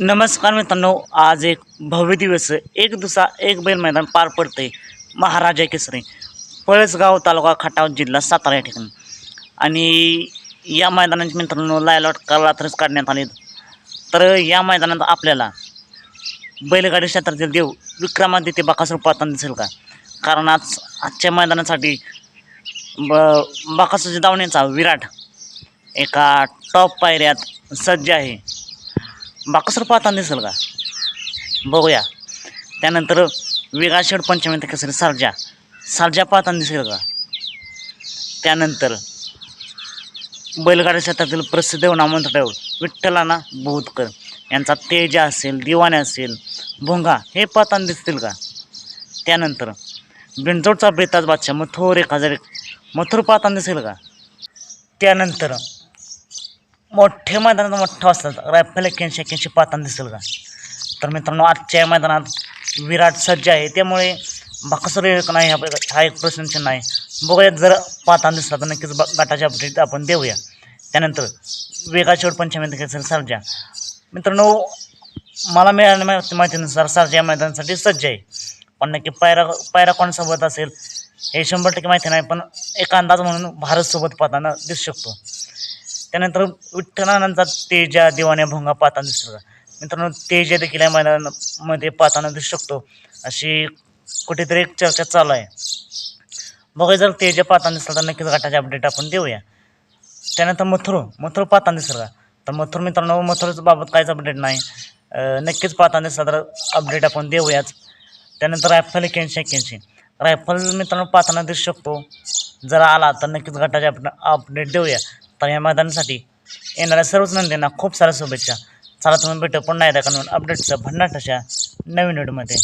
नमस्कार मित्रांनो आज एक भव्य दिवस एक दिवसा एक बैल मैदान पार पडते महाराजा केसरी पळसगाव तालुका खटाव जिल्हा सातारा या ठिकाणी. आणि या मैदानाचे मित्रांनो लायलॉट काल रात्रीच काढण्यात आले तर या मैदानात आपल्याला बैलगाडी क्षेत्रातील देव विक्रमादित्य बाकासूर पाहताना दिसेल का? कारण आज आजच्या मैदानासाठी ब बाकासूरच्या दावण्याचा विराट एका टॉप पायऱ्यात सज्ज आहे. बाकसर पाहताना दिसेल का? बघूया. त्यानंतर वेगाशेड पंचमी केसरी सारजा सारजा पाहताना दिसेल का? त्यानंतर बैलगाडी क्षेत्रातील प्रसिद्ध नामवंत ड्रायव्हर विठ्ठलाना बोधकर. यांचा तेजा असेल दिवाने असेल भोंगा हे पाहताना दिसतील का? त्यानंतर बिंजोडचा बेताज बादशाह मथोर एक हजार एक मथुर पाहताना दिसेल का? त्यानंतर मोठे मैदानात मोठं असतात. रायफल एक्क्याऐंशी एक्क्याऐंशी पाताना दिसेल का? तर मित्रांनो आजच्या या मैदानात विराट सज्ज आहे. त्यामुळे बाकासुर नाही हा एक प्रश्नचिन्ह आहे. बघूया जर पाताना दिसला तर नक्कीच ब- गटाचे अपडेट आपण देऊया. त्यानंतर वेगा शेवट पंचमी केसरी सर्जा. मित्रांनो मला मिळाल्या माहिती माहितीनुसार सर्जा या मैदानासाठी सज्ज आहे. पण नक्की पायरा पायरा कोणासोबत असेल हे शंभर टक्के माहिती नाही पण एक अंदाज म्हणून भारतसोबत पाताना दिसू शकतो. त्यानंतर विठ्ठलानंतर तेजा देवाने भोंगा पाहताना दिसतो का मित्रांनो तेजा देखील या मैदानामध्ये पाहताना दिसू शकतो. अशी कुठेतरी एक चर्चा चालू आहे. बघा जर तेजा पाहताना दिसला तर नक्कीच गटाचे अपडेट आपण देऊया. त्यानंतर मथुरू मथुर पाहताना दिसलं का? तर मथुर मित्रांनो मथुरच्या बाबत काहीच अपडेट नाही. नक्कीच पाहताना दिसला तर अपडेट आपण देऊयाच. त्यानंतर रायफल एक्क्याऐंशी एक्क्याऐंशी. रायफल मित्रांनो पाहताना दिसू शकतो. जर आला तर नक्कीच गटाचे आपण अपडेट देऊया. तर या मैदानासाठी येणाऱ्या सर्वच नंदींना खूप साऱ्या शुभेच्छा. चला तुम्ही भेटू पुन्हा एकदा कानून अपडेटचं भन्नाट अशा नवीन व्हिडिओमध्ये